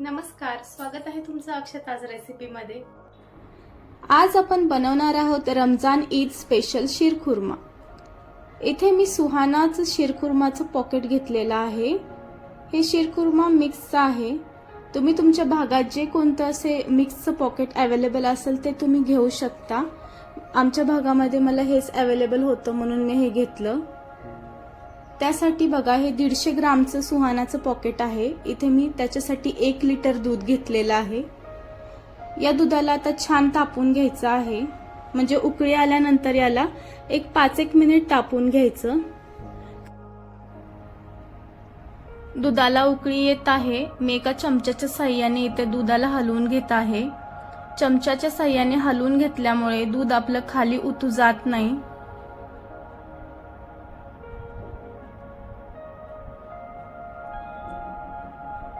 नमस्कार स्वागत आहे तुमचं अक्षताज रेसिपीमध्ये. आज आपण बनवणार आहोत रमजान ईद स्पेशल शिरखुर्मा. इथे मी सुहानाचं शिरखुर्माचं पॉकेट घेतलेलं आहे. हे शिरखुर्मा मिक्सचं आहे. तुम्ही तुमच्या भागात जे कोणतं असे मिक्सचं पॉकेट अवेलेबल असेल ते तुम्ही घेऊ शकता. आमच्या भागामध्ये मला हेच अवेलेबल होतं म्हणून मी हे घेतलं. त्यासाठी बघा हे दीडशे ग्रामचं सुहानाचं पॉकेट आहे. इथे मी त्याच्यासाठी एक लिटर दूध घेतलेलं आहे. या दुधाला आता छान तापून घ्यायचं आहे. म्हणजे उकळी आल्यानंतर याला एक पाच एक मिनिट तापून घ्यायचं. दुधाला उकळी येत आहे. मी एका चमच्याच्या साह्याने इथे दुधाला हलवून घेत आहे. चमच्याच्या साह्याने हलवून घेतल्यामुळे दूध आपलं खाली उतू जात नाही.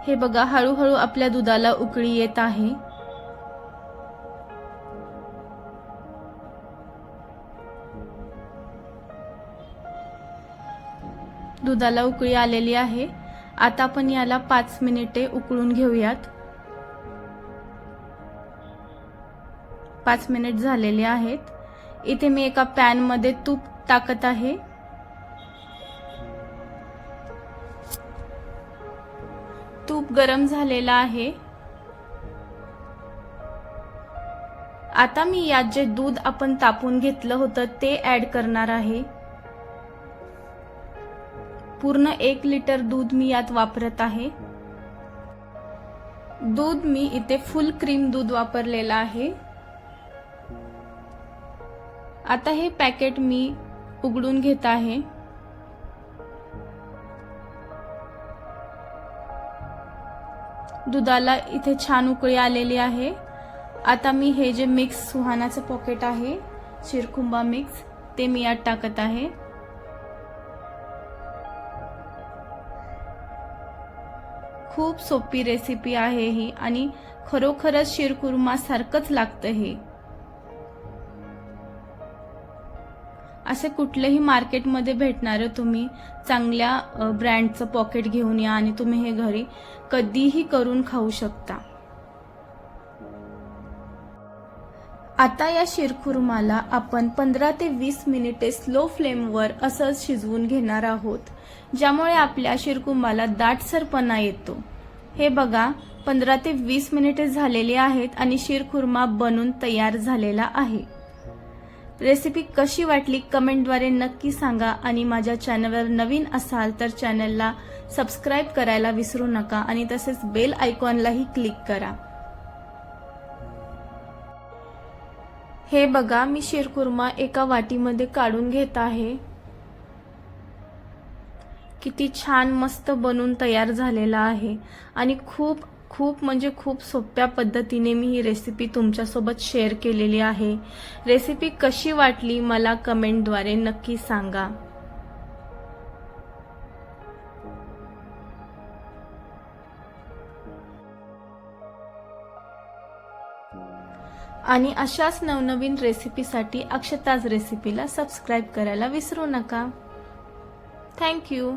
हे बघा हळूहळू आपल्या दुधाला उकळी येत आहे. दुधाला उकळी आलेली आहे. आता आपण याला पाच मिनिटे उकळून घेऊयात. पाच मिनिट झालेले आहेत. इथे मी एका पॅनमध्ये तूप टाकत आहे. तूप गरम झालेलं आहे. आता मी यात जे दूध आपण तापून घेतलं होतं ते ऍड करणार आहे. पूर्ण एक लिटर दूध मी यात वापरत आहे. दूध मी इथे फुल क्रीम दूध वापरलेलं आहे. आता हे पॅकेट मी उघडून घेत आहे. दुधाला इथे छान उकळी आलेली आहे. आता मी हे जे मिक्स सुहानाचं पॉकेट आहे शिरखुंबा मिक्स ते मी यात टाकत आहे. खूप सोपी रेसिपी आहे ही आणि खरोखरच शिरकुर्मा सारखंच लागतं हे. असे कुठलेही मार्केटमध्ये भेटणारं तुम्ही चांगल्या ब्रँडचं पॉकेट घेऊन या आणि तुम्ही हे घरी कधीही करून खाऊ शकता. आता या शिरखुर्माला आपण पंधरा ते वीस मिनिटे स्लो फ्लेमवर असंच शिजवून घेणार आहोत ज्यामुळे आपल्या शिरकुंबाला दाटसरपणा येतो. हे बघा पंधरा ते वीस मिनिटे झालेली आहेत आणि शिरखुर्मा बनून तयार झालेला आहे. रेसिपी कशी वाटली कमेंटद्वारे नक्की सांगा आणि माझ्या चॅनलवर नवीन असाल तर चॅनलला सबस्क्राईब करायला विसरू नका आणि तसेच बेल आयकॉनलाही क्लिक करा. हे बघा मी शिरकुर्मा एका वाटीमध्ये काढून घेत आहे. किती छान मस्त बनून तयार झालेला आहे आणि खूप खूप म्हणजे खूप सोप्या पद्धतीने मी ही रेसिपी तुमच्यासोबत शेअर केलेली आहे. रेसिपी कशी वाटली मला कमेंटद्वारे नक्की सांगा. आणि अशाच नवनवीन रेसिपीसाठी अक्षताज रेसिपीला सबस्क्राईब करायला विसरू नका. थँक्यू